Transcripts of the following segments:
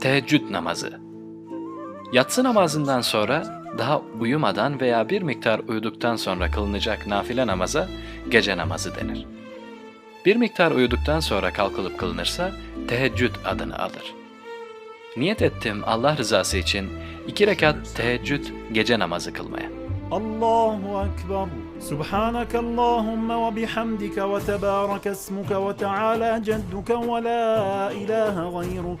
Teheccüd namazı. Yatsı namazından sonra daha uyumadan veya bir miktar uyuduktan sonra kılınacak nafile namaza gece namazı denir. Bir miktar uyuduktan sonra kalkılıp kılınırsa teheccüd adını alır. Niyet ettim Allah rızası için iki rekat teheccüd gece namazı kılmaya. Allahu Ekber. Subhaneke Allahümme ve bihamdike ve tebârek esmuke ve teâlâ cedduke ve la ilahe gayruk.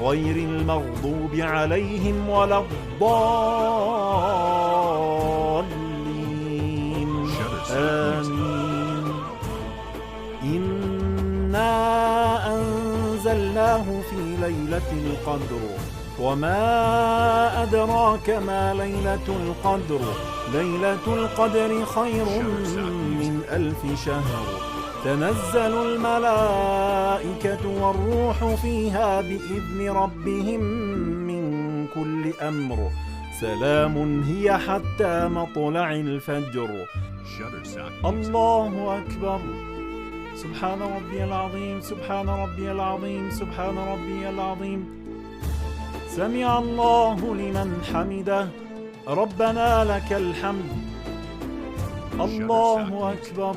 غير المغضوب عليهم ولا الضالين. آمين. إنا أنزلناه في ليلة القدر. وما أدراك ما ليلة القدر. ليلة القدر خير من ألف شهر. تنزل الملائكة والروح فيها بإذن ربهم من كل أمر. سلام هي حتى مطلع الفجر. الله أكبر. سبحان ربي العظيم سبحان ربي العظيم سبحان ربي العظيم. سمع الله لمن حمده. ربنا لك الحمد. الله أكبر.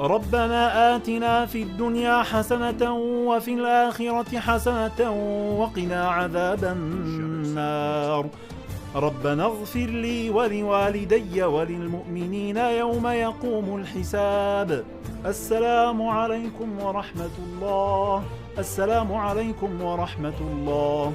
ربنا آتنا في الدنيا حسنة وفي الآخرة حسنة وقنا عذاب النار. ربنا اغفر لي ولوالدي وللمؤمنين يوم يقوم الحساب. السلام عليكم ورحمة الله. السلام عليكم ورحمة الله.